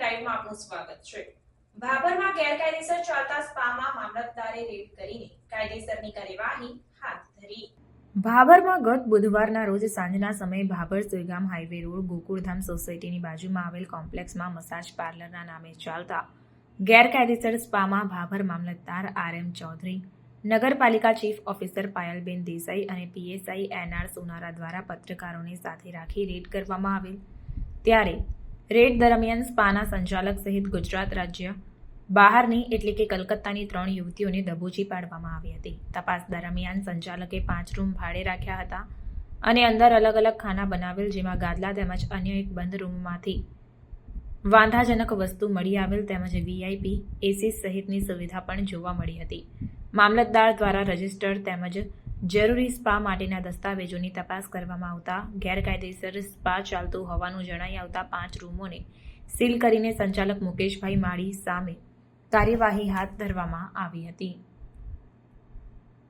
લાઈવમાં આપનું સ્વાગત છે. ભાભરમાં ગેરકાયદેસર ચાલતા સ્પામાં મામલતદારે રેડ કરીને કાયદેસરની કાર્યવાહી હાથ ધરી. ભાભરમાં ગત બુધવારના રોજ સાંજના સમયે ભાભર સુઈગામ હાઈવે રોડ ગોકુળધામ સોસાયટીની બાજુમાં આવેલ કોમ્પ્લેક્સમાં મસાજ પાર્લરના નામે ચાલતા ગેરકાયદેસર સ્પામાં ભાભર મામલતદાર આર એમ ચૌધરી, નગરપાલિકા ચીફ ઓફિસર પાયલબેન દેસાઈ અને પીએસઆઈ એનઆર સોનારા દ્વારા પત્રકારોને સાથે રાખી રેડ કરવામાં આવેલ. ત્યારે રેડ દરમિયાન સ્પાના સંચાલક સહિત ગુજરાત રાજ્ય બહારની એટલે કે કલકત્તાની ત્રણ યુવતીઓને દબોચી પાડવામાં આવી હતી. તપાસ દરમિયાન સંચાલકે પાંચ રૂમ ભાડે રાખ્યા હતા અને અંદર અલગ અલગ ખાના બનાવેલ જેમાં ગાદલા તેમજ અન્ય એક બંધ રૂમમાંથી વાંધાજનક વસ્તુ મળી આવેલ તેમજ વીઆઈપી, એસી સહિતની સુવિધા પણ જોવા મળી હતી. મામલતદાર દ્વારા રજિસ્ટર તેમજ જરૂરી સ્પા માટેના દસ્તાવેજોની તપાસ કરવામાં આવતા ગેરકાયદેસર સ્પા ચાલતું હોવાનું જણાઈ આવતા પાંચ રૂમોને સીલ કરીને સંચાલક મુકેશભાઈ માળી સામે કાર્યવાહી હાથ ધરવામાં આવી હતી.